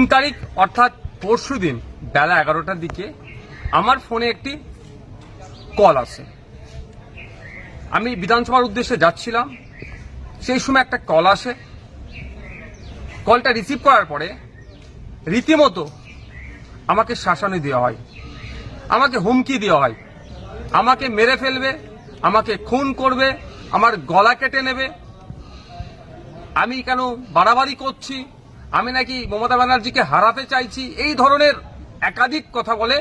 তিন তারিখ, অর্থাৎ পরশু দিন, বেলা এগারোটার দিকে আমার ফোনে একটি কল আসে। আমি বিধানসভার উদ্দেশ্যে যাচ্ছিলাম, সেই সময় একটা কল আসে। কলটা রিসিভ করার পরে রীতিমতো আমাকে শাসানি দেওয়া হয়, আমাকে হুমকি দেওয়া হয়, আমাকে মেরে ফেলবে, আমাকে খুন করবে, আমার গলা কেটে নেবে। আমি কেন বাড়াবাড়ি করছি? আমি নাকি মমতা ব্যানার্জিকে হারাতে চাইছি। এই ধরনের একাধিক কথা বলে,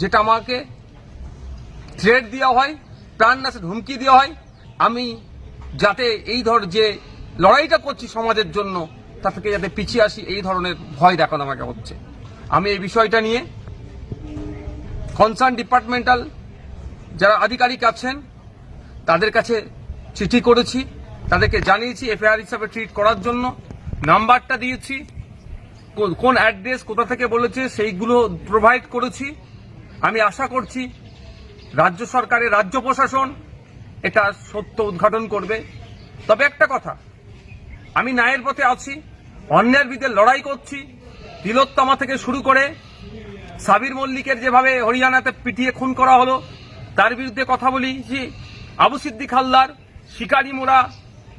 যেটা আমাকে থ্রেড দেওয়া হয় প্রাণনাশের হুমকি দেওয়া হয়। আমি যাতে এই ধর যে লড়াইটা করছি সমাজের জন্য তা থেকে যাতে পিছিয়ে আসি, এই ধরনের ভয় দেখানো আমাকে হচ্ছে। আমি এই বিষয়টা নিয়ে কনসার্ন ডিপার্টমেন্টাল যারা আধিকারিক আছেন, তাদের কাছে চিঠি করেছি। তাদেরকে জানিয়েছি এফআইআর হিসাবে ট্রিট করার জন্য। নাম্বারটা দিয়েছি। কোন অ্যাড্রেস, কোথা থেকে বলেছে, সেইগুলো প্রোভাইড করেছি। আমি আশা করছি রাজ্য সরকারের রাজ্য প্রশাসন এটা সত্য উদ্ঘাটন করবে। তবে একটা কথা, আমি ন্যায়ের পথে আছি, অন্যের বিরুদ্ধে লড়াই করছি। তিলোত্তমা থেকে শুরু করে সাবির মল্লিকের যেভাবে হরিয়ানাতে পিটিয়ে খুন করা হলো, তার বিরুদ্ধে কথা বলি যে আবু সিদ্দিক হালদার, শিকারি মোড়া,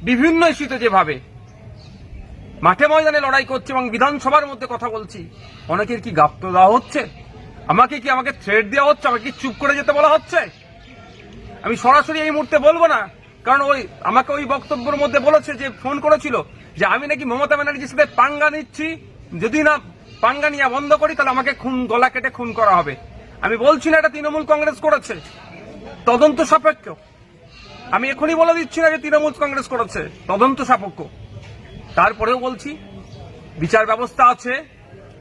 বিভিন্ন ইস্যুতে যেভাবে মাঠে ময়দানে লড়াই করছে এবং বিধানসভার মধ্যে কথা বলছি। অনেকের কি গাপ্ত দেওয়া হচ্ছে? আমাকে কি আমাকে থ্রেড দেওয়া হচ্ছে? আমাকে কি চুপ করে যেতে বলা হচ্ছে? আমি সরাসরি এই মুহূর্তে বলব না, কারণ ওই আমাকে ওই বক্তব্যের মধ্যে বলেছে যে, ফোন করেছিল যে, আমি নাকি মমতা ব্যানার্জির সাথে পাঙ্গা নিচ্ছি। যদি না পাঙ্গা নিয়ে বন্ধ করি, তাহলে আমাকে খুন, গলা কেটে খুন করা হবে। আমি বলছি না এটা তৃণমূল কংগ্রেস করেছে। তদন্ত সাপেক্ষ। আমি এখনই বলে দিচ্ছি না যে, তৃণমূল কংগ্রেস করেছে। তদন্ত সাপেক্ষ। তারপরেও বলছি, বিচার ব্যবস্থা আছে,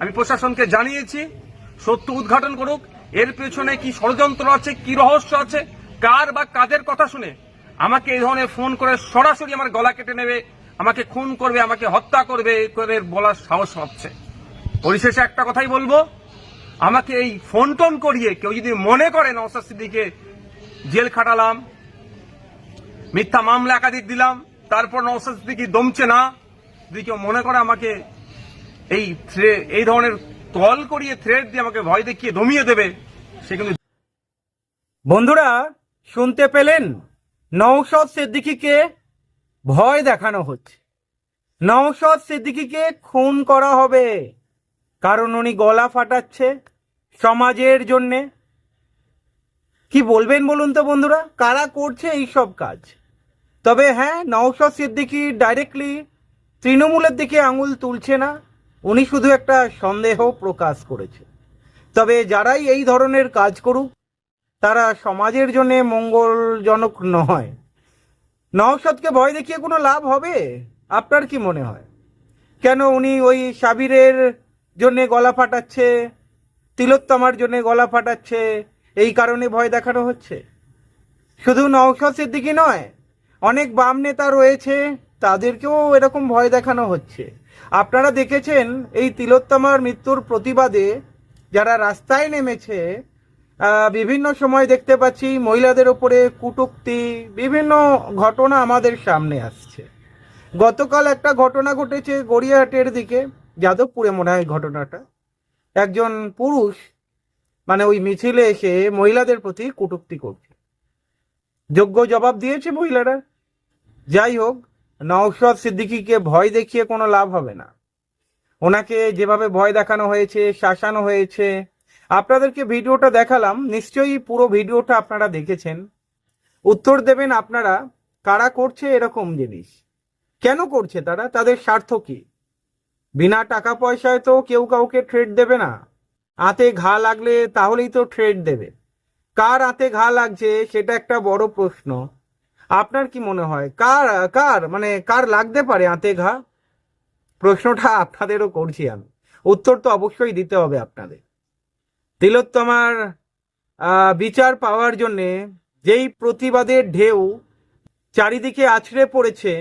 আমি প্রশাসনকে জানিয়েছি, সত্য উদ্ঘাটন করুক, এর পেছনে কি ষড়যন্ত্র আছে, কি রহস্য আছে, কার বা কাদের কথা শুনে আমাকে এই ধরনের ফোন করে সরাসরি আমার গলা কেটে নেবে, আমাকে খুন করবে, আমাকে হত্যা করবে, করে বলার সাহস হচ্ছে পরিশেষে একটা কথাই বলব, আমাকে এই ফোন টোন করিয়ে কেউ যদি মনে করে নওসাদ সিদ্দিকে জেল খাটালাম, মিথ্যা মামলা একাধিক দিলাম, তারপর নওসাদ সিদ্দিকি দমছে না যদি কেউ মনে করে আমাকে এই এই ধরনের কল করিয়ে থ্রেড দিয়ে আমাকে ভয় দেখিয়ে দমিয়ে দেবে, সে কিন্তু বন্ধুরা, শুনতে পেলেন? নৌশদ সিদ্দিকিকে ভয় দেখানো হচ্ছে। নৌশদ সিদ্দিকিকে খুন করা হবে, কারণ উনি গলা ফাটাচ্ছে সমাজের জন্যে। কি বলবেন বলুন তো বন্ধুরা, কারা করছে এই সব কাজ? তবে হ্যাঁ নৌশদ সিদ্দিকি ডাইরেক্টলি তৃণমূলের দিকে আঙুল তুলছে না, উনি শুধু একটা সন্দেহ প্রকাশ করেছে। তবে যারাই এই ধরনের কাজ করুক, তারা সমাজের জন্য মঙ্গলজনক নয়। নওশাদকে ভয় দেখিয়ে কোনো লাভ হবে? আপনার কি মনে হয়? কেন উনি ওই সাবিরের জন্যে গলা ফাটাচ্ছে, তিলোত্তমার জন্যে গলা ফাটাচ্ছে, এই কারণে ভয় দেখানো হচ্ছে? শুধু নওশাদ সিদ্দিকি নয়, অনেক বাম নেতা রয়েছে তাদেরকেও এরকম ভয় দেখানো হচ্ছে। আপনারা দেখেছেন এই তিলোত্তমার মৃত্যুর প্রতিবাদে যারা রাস্তায় নেমেছে বিভিন্ন সময় দেখতে পাচ্ছি মহিলাদের ওপরে কুটুক্তি, বিভিন্ন ঘটনা আমাদের সামনে আসছে। গতকাল একটা ঘটনা ঘটেছে গড়িয়াহাটের দিকে, যাদবপুরে মনে হয় ঘটনাটা। একজন পুরুষ মানে ওই মিছিলে এসে মহিলাদের প্রতি কটূক্তি করছে। যোগ্য জবাব দিয়েছে মহিলারা। যাই হোক নওশাদ সিদ্দিকীকে ভয় দেখিয়ে কোনো লাভ হবে না। ওনাকে যেভাবে ভয় দেখানো হয়েছে, শাসানো হয়েছে, আপনাদেরকে ভিডিওটা দেখালাম, নিশ্চয়ই পুরো ভিডিওটা আপনারা দেখেছেন। উত্তর দেবেন আপনারা, কারা করছে এরকম জিনিস? কেন করছে তারা? তাদের স্বার্থ কি? বিনা টাকা পয়সায় তো কেউ কাউকে ট্রেড দেবে না। আতে ঘা লাগলে তাহলেই তো ট্রেড দেবে। কার আতে ঘা লাগছে, সেটা একটা বড় প্রশ্ন। আপনার কি মনে হয়? কার কার? মানে কার লাগতে পারে আঁতে ঘা? প্রশ্নটা আপনাদেরও করছি আমি। উত্তর তো অবশ্যই দিতে হবে আপনাদের। তিলোত্তমার বিচার পাওয়ার জন্যে যেই প্রতিবাদের ঢেউ চারিদিকে আছড়ে পড়েছে,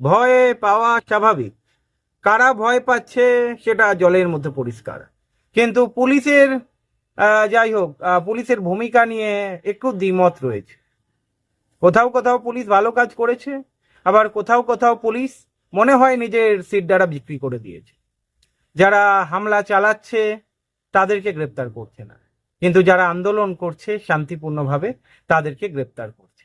ভয়ে পাওয়া স্বাভাবিক। কারা ভয় পাচ্ছে সেটা জলের মধ্যে পরিষ্কার। কিন্তু পুলিশের যাই হোক পুলিশের ভূমিকা নিয়ে একটু দ্বিমত রয়েছে। কোথাও কোথাও পুলিশ ভালো কাজ করেছে, আবার কোথাও কোথাও পুলিশ মনে হয় নিজের সিট বিক্রি করে দিয়েছে। যারা হামলা চালাচ্ছে, তাদেরকে গ্রেপ্তার করছে না। কিন্তু যারা আন্দোলন করছে, শান্তিপূর্ণভাবে তাদেরকে গ্রেপ্তার করছে।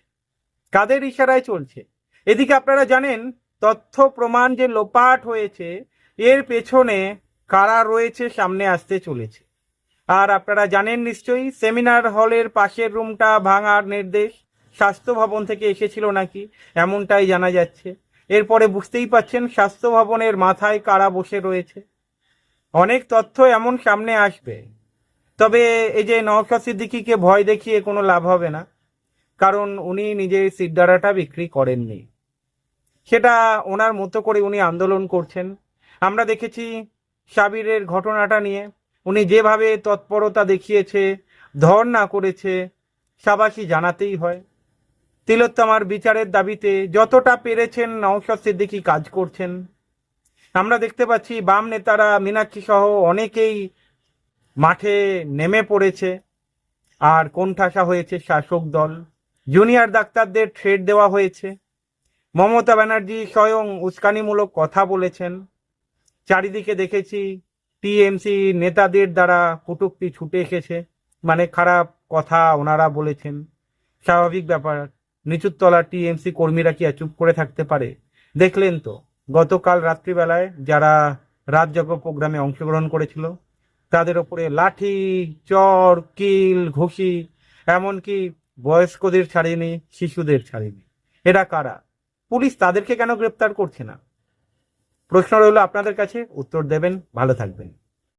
কাদের ইশারায় চলছে? এদিকে আপনারা জানেন, তথ্য প্রমাণ যে লোপাট হয়েছে, এর পেছনে কারা রয়েছে সামনে আসতে চলেছে। আর আপনারা জানেন নিশ্চয়ই, সেমিনার হলের পাশের রুমটা ভাঙার নির্দেশ। স্বাস্থ্য ভবন থেকে এসেছিল নাকি? এমনটাই জানা যাচ্ছে। এরপরে বুঝতেই পাচ্ছেন স্বাস্থ্য ভবনের মাথায় কারা বসে রয়েছে। অনেক তথ্য এমন সামনে আসবে। তবে এই যে নওশাদ সিদ্দিকিকে ভয় দেখিয়ে কোনো লাভ হবে না, কারণ উনি নিজের সিদ্ধারাটা বিক্রি করেননি। সেটা ওনার মতো করে উনি আন্দোলন করছেন। আমরা দেখেছি সাবিরের ঘটনাটা নিয়ে। উনি যেভাবে তৎপরতা দেখিয়েছে ধর্ণা করেছে, সাবাসী জানাতেই হয়। তিলোত্তমার বিচারের দাবিতে যতটা পেরেছেন নওশাদ সিদ্দিকী কাজ করছেন। আমরা দেখতে পাচ্ছি বাম নেতারা মীনাক্ষী সহ অনেকেই মাঠে নেমে পড়েছে। আর কোণঠাসা হয়েছে শাসক দল। জুনিয়র ডাক্তারদের থ্রেড দেওয়া হয়েছে। মমতা ব্যানার্জি স্বয়ং উস্কানিমূলক কথা বলেছেন। চারিদিকে দেখেছি টিএমসি নেতাদের দ্বারা কটূক্তি ছুটে এসেছে। মানে খারাপ কথা ওনারা বলেছেন। স্বাভাবিক ব্যাপার। নিচুর তলার টিএমসি কর্মীরা কি চুপ করে থাকতে পারে? দেখলেন তো, গতকাল রাত্রিবেলায় যারা রাতযজ্ঞ প্রোগ্রামে অংশগ্রহণ করেছিল, তাদের ওপরে লাঠি, চর, কিল, ঘুষি, এমনকি বয়স্কদের ছাড়েনি, শিশুদের ছাড়েনি। এরা কারা? পুলিশ তাদেরকে কেন গ্রেপ্তার করছে না? প্রশ্ন রইল আপনাদের কাছে, উত্তর দেবেন, ভালো থাকবেন।